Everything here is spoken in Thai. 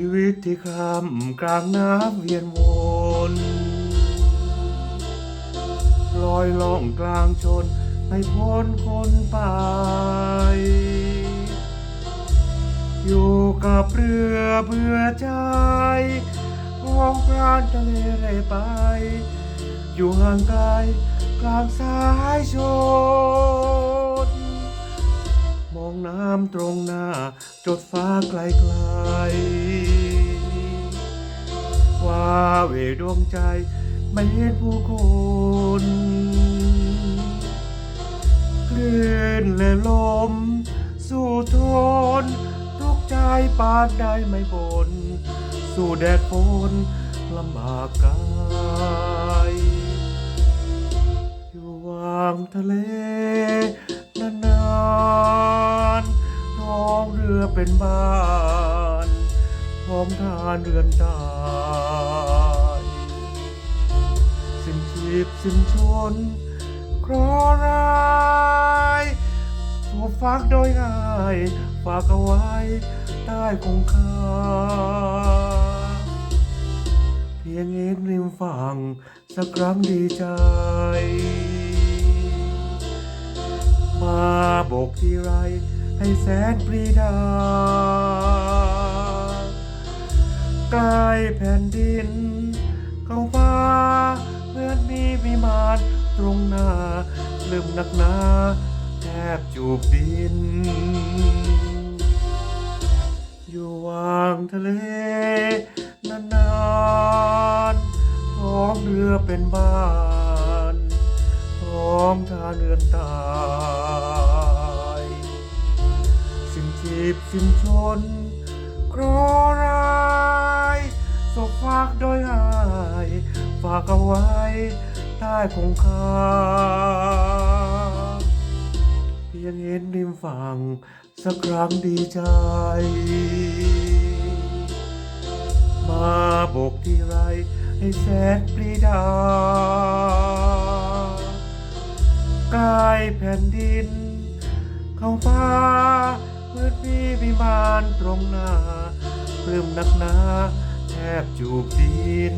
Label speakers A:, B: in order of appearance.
A: ีวิตที่คำกลางน้ำเวียนวนลอยล่องกลางชนไม่พ้นคนไป อยู่กับเรือเบื่อใจมองพรานทะเลเร่ไป อยู่ห่างไกลกลางสายชน จดฟ้าไกลไกลว่าเวดวงใจไม่เห็นผู้คนคลื่นและลม สู่ทน ทุกใจปานใดไม่บน สู่แดดฝนลำบากกาย อยู่วางทะเล เป็นบ้าน พร้อมทานเรือนตายสิ้นชีพสิ้นชนคราะห์ร้ายถูกฝากโดยง่ายฝากเอาไว้ใต้คงคาเพียงเห็นริมฝั่งสักครั้งดีใจ มาบกที่ไร ให้แสนปรีดากลายแผ่นดินเข้ามาเหมือนมีวิมานตรงหน้าลืมนักหนาแทบจูบดิน อยู่วางทะเล นานๆท้องเรือเป็นบ้า สิ้นชีพสิ้นชนเคราะห์ร้ายศพฝากโดยง่ายฝากเอาไว้ใต้คงคาเพียงเห็นริมฝั่งสักครั้งดีใจ มาบกที่ไรให้แสนปรีดากายแผ่นดินเข้าฟ้า เมื่อมีวิมานตรงหน้าปลื้มนักหนาแทบจูบดิน